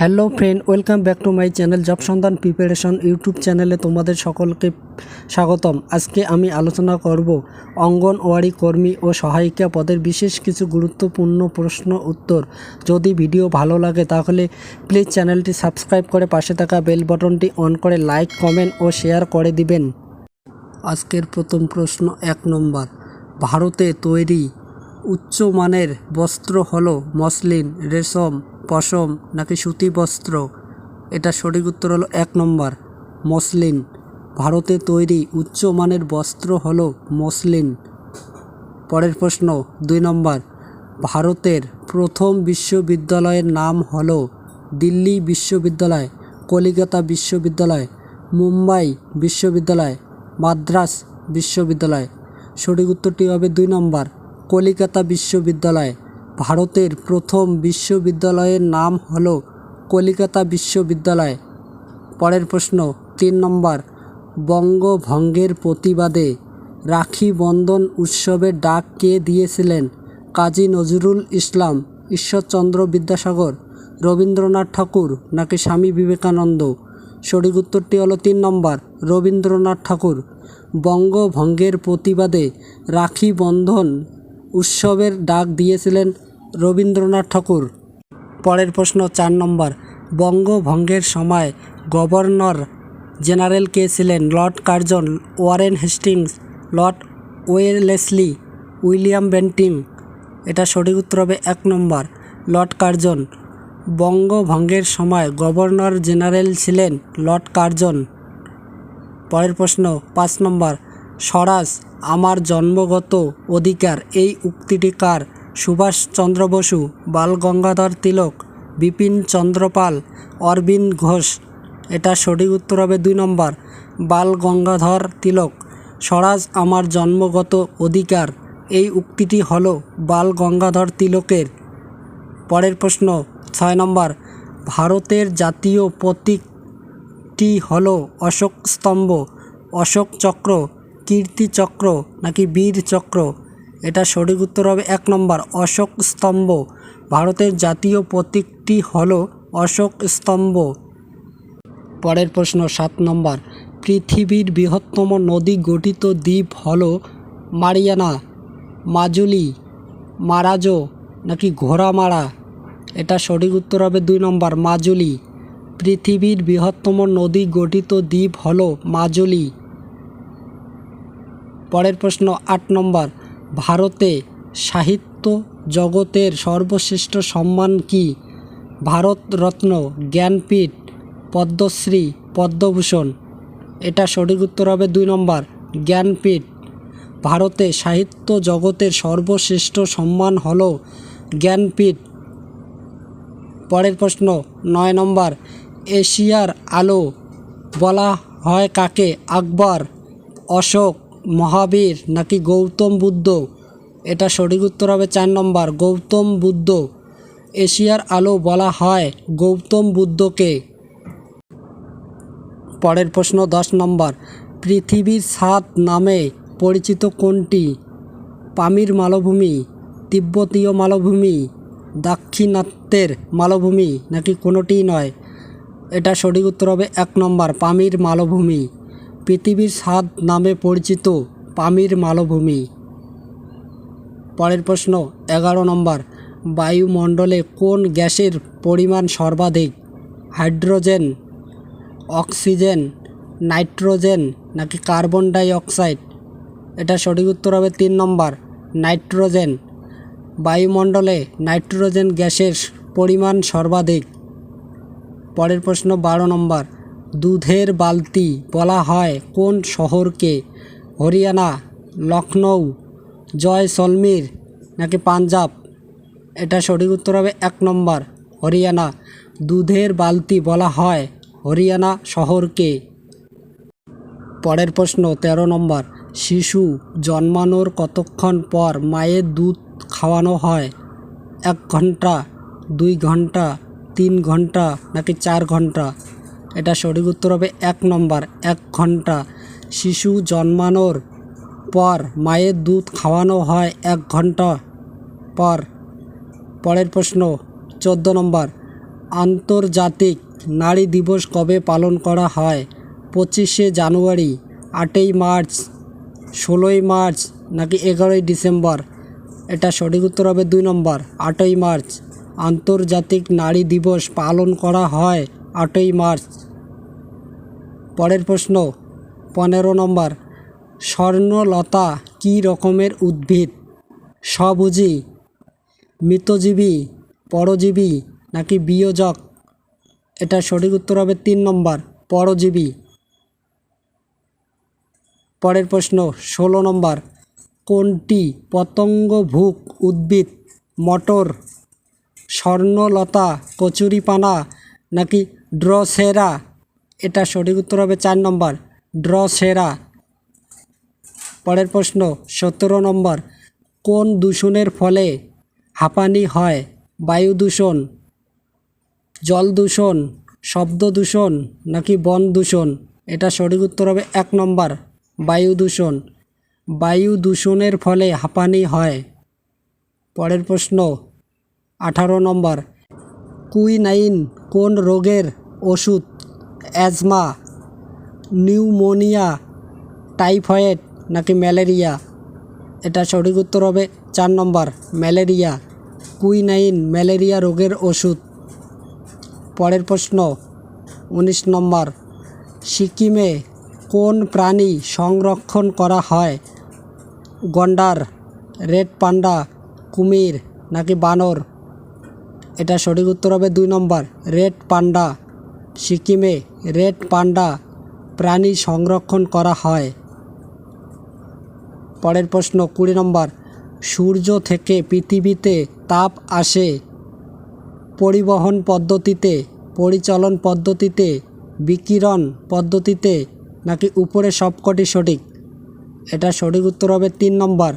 Hello friend, welcome back to my channel job সন্ধান preparation YouTube চ্যানেলে তোমাদের সকলকে স্বাগতম। আজকে আমি আলোচনা করব অঙ্গনওয়াড়ি কর্মী ও সহায়িকা পদের বিশেষ কিছু গুরুত্বপূর্ণ প্রশ্ন উত্তর। যদি ভিডিও ভালো লাগে তাহলে প্লিজ চ্যানেলটি সাবস্ক্রাইব করে পাশে থাকা বেল বটনটি অন করে লাইক, কমেন্ট ও শেয়ার করে দিবেন। আজকের প্রথম প্রশ্ন এক নম্বর, ভারতে তৈরি উচ্চমানের বস্ত্র হলো মসলিন রেশম। পশম নাকি সুতি বস্ত্র? এটা সঠিক উত্তর হলো এক নম্বর, মসলিন। ভারতে তৈরি উচ্চমানের বস্ত্র হলো মসলিন। পরের প্রশ্ন, দুই নম্বর, ভারতের প্রথম বিশ্ববিদ্যালয়ের নাম হলো দিল্লি বিশ্ববিদ্যালয়, কলিকাতা বিশ্ববিদ্যালয়, মুম্বাই বিশ্ববিদ্যালয়, মাদ্রাস বিশ্ববিদ্যালয়। সঠিক উত্তরটি হবে দুই নম্বর, কলিকাতা বিশ্ববিদ্যালয়। ভারতের প্রথম বিশ্ববিদ্যালয়ের নাম হলো কলিকাতা বিশ্ববিদ্যালয়। পরের প্রশ্ন, তিন নম্বর, বঙ্গভঙ্গের প্রতিবাদে রাখি বন্ধন উৎসবের ডাক কে দিয়েছিলেন? কাজী নজরুল ইসলাম, ঈশ্বরচন্দ্র বিদ্যাসাগর, রবীন্দ্রনাথ ঠাকুর নাকি স্বামী বিবেকানন্দ? সঠিক উত্তরটি হলো তিন নম্বর, রবীন্দ্রনাথ ঠাকুর। বঙ্গভঙ্গের প্রতিবাদে রাখি বন্ধন উৎসবের ডাক দিয়েছিলেন রবীন্দ্রনাথ ঠাকুর। পরের প্রশ্ন চার নম্বর, বঙ্গভঙ্গের সময় গভর্নর জেনারেল কে ছিলেন? Lord Curzon, Warren Hastings, lord Wellesley, William Bentinck. এটা সঠিক উত্তর হবে এক নম্বর, লর্ড কার্জন। বঙ্গভঙ্গের সময় গভর্নর জেনারেল ছিলেন লর্ড কার্জন। পরের প্রশ্ন পাঁচ নম্বর, স্বরাজ আমার জন্মগত অধিকার, এই উক্তিটি কার? সুভাষচন্দ্র বসু, বাল গঙ্গাধর তিলক, বিপিন চন্দ্রপাল অরবিন্দ ঘোষ। এটা সঠিক উত্তর হবে দুই নম্বর, বাল গঙ্গাধর তিলক। স্বরাজ আমার জন্মগত অধিকার। এই উক্তিটি হল বাল গঙ্গাধর তিলকের। পরের প্রশ্ন, ছয় নম্বর, ভারতের জাতীয় প্রতীকটি হল অশোক স্তম্ভ, অশোক চক্র, কীর্তিচক্র নাকি বীর চক্র এটা সঠিক উত্তর হবে এক নম্বর, অশোক স্তম্ভ। ভারতের জাতীয় প্রতীকটি হল অশোক স্তম্ভ। পরের প্রশ্ন, সাত নম্বর, পৃথিবীর বৃহত্তম নদী গঠিত দ্বীপ হল মারিয়ানা, মাজুলি, মারাজো নাকি ঘোড়ামারা? এটা সঠিক উত্তর হবে দুই নম্বর, মাজুলি। পৃথিবীর বৃহত্তম নদী গঠিত দ্বীপ হল মাজুলি। পরের প্রশ্ন, আট নম্বর ভারতে সাহিত্য জগতের সর্বশ্রেষ্ঠ সম্মান কি? ভারতরত্ন জ্ঞানপীঠ পদ্মশ্রী পদ্মভূষণ। এটা সঠিক উত্তর হবে দুই নম্বর, জ্ঞানপীঠ। ভারতে সাহিত্য জগতের সর্বশ্রেষ্ঠ সম্মান হল জ্ঞানপীঠ। পরের প্রশ্ন, নয় নম্বর, এশিয়ার আলো বলা হয় কাকে? আকবর, অশোক মহাবীর নাকি গৌতম বুদ্ধ? এটা সঠিক উত্তর হবে চার নম্বর, গৌতম বুদ্ধ। এশিয়ার আলো বলা হয় গৌতম বুদ্ধকে। পরের প্রশ্ন দশ নম্বর, পৃথিবীর সাত নামে পরিচিত কোনটি? পামির মালভূমি, তিব্বতীয় মালভূমি, দাক্ষিণাত্যের মালভূমি নাকি কোনোটিই নয়? এটা সঠিক উত্তর হবে এক নম্বর, পামির মালভূমি। পৃথিবীর স্বাদ নামে পরিচিত পামির মালভূমি। পরের প্রশ্ন, এগারো নম্বর, বায়ুমণ্ডলে কোন গ্যাসের পরিমাণ সর্বাধিক? হাইড্রোজেন, অক্সিজেন, নাইট্রোজেন নাকি কার্বন ডাই অক্সাইড এটা সঠিক উত্তর হবে তিন নম্বর, নাইট্রোজেন। বায়ুমণ্ডলে নাইট্রোজেন গ্যাসের পরিমাণ সর্বাধিক। পরের প্রশ্ন, বারো নম্বর দুধের বালতি বলা হয় কোন শহরকে? হরিয়ানা লখনৌ জয়সলমীর নাকি পাঞ্জাব? এটা সঠিক উত্তর হবে এক নম্বর, হরিয়ানা। দুধের বালতি বলা হয় হরিয়ানা শহরকে। পরের প্রশ্ন ১৩ নম্বর, শিশু জন্মানোর কতক্ষণ পর মায়ের দুধ খাওয়ানো হয়? এক ঘণ্টা, দুই ঘণ্টা, তিন ঘণ্টা নাকি চার ঘণ্টা? এটা সঠিক উত্তর হবে এক নম্বর। এক ঘণ্টা শিশু জন্মানোর পর মায়ের দুধ খাওয়ানো হয় এক ঘণ্টা পর। পরের প্রশ্ন, চোদ্দ নম্বর, আন্তর্জাতিক নারী দিবস কবে পালন করা হয়? পঁচিশে জানুয়ারি, আটই মার্চ, ষোলোই মার্চ নাকি এগারোই ডিসেম্বর? এটা সঠিক উত্তর হবে দুই নম্বর, আটই মার্চ। আন্তর্জাতিক নারী দিবস পালন করা হয় আটই মার্চ। পরের প্রশ্ন, পনেরো নম্বর, স্বর্ণলতা কী রকমের উদ্ভিদ? সবুজি মৃতজীবী, পরজীবী নাকি বিয়োজক? এটা সঠিক উত্তর হবে তিন নম্বর, পরজীবী। পরের প্রশ্ন, ষোলো নম্বর, কোনটি পতঙ্গভুক উদ্ভিদ, মটর, স্বর্ণলতা, কচুরিপানা নাকি ড্রসেরা? এটা সঠিক উত্তর হবে চার নম্বর। ড্র সেরা। পরের প্রশ্ন, সতেরো নম্বর। কোন দূষণের ফলে হাঁপানি হয়? বায়ু দূষণ, জল দূষণ, শব্দ দূষণ নাকি বন দূষণ? এটা সঠিক উত্তর হবে এক নম্বর, বায়ু দূষণ। বায়ু দূষণের ফলে হাঁপানি হয়। পরের প্রশ্ন, আঠারো নম্বর। কুইনাইন কোন রোগের ওষুধ অ্যাজমা, নিউমোনিয়া, টাইফয়েড নাকি ম্যালেরিয়া? এটা সঠিক উত্তর হবে চার নম্বর, ম্যালেরিয়া। কুইনাইন ম্যালেরিয়া রোগের ওষুধ। পরের প্রশ্ন, উনিশ নম্বর, সিকিমে কোন প্রাণী সংরক্ষণ করা হয়? গন্ডার, রেড পান্ডা, কুমির নাকি বানর? এটা সঠিক উত্তর হবে দুই নম্বর, রেড পান্ডা। সিকিমে রেড পান্ডা প্রাণী সংরক্ষণ করা হয়। পরের প্রশ্ন, কুড়ি নম্বর, সূর্য থেকে পৃথিবীতে তাপ আসে পরিবহন পদ্ধতিতে, পরিচালন পদ্ধতিতে, বিকিরণ পদ্ধতিতে নাকি উপরে সবকটি সঠিক? এটা সঠিক উত্তর হবে তিন নম্বর,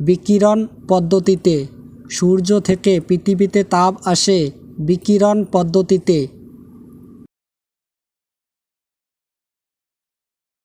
বিকিরণ পদ্ধতিতে। সূর্য থেকে পৃথিবীতে তাপ আসে বিকিরণ পদ্ধতিতে।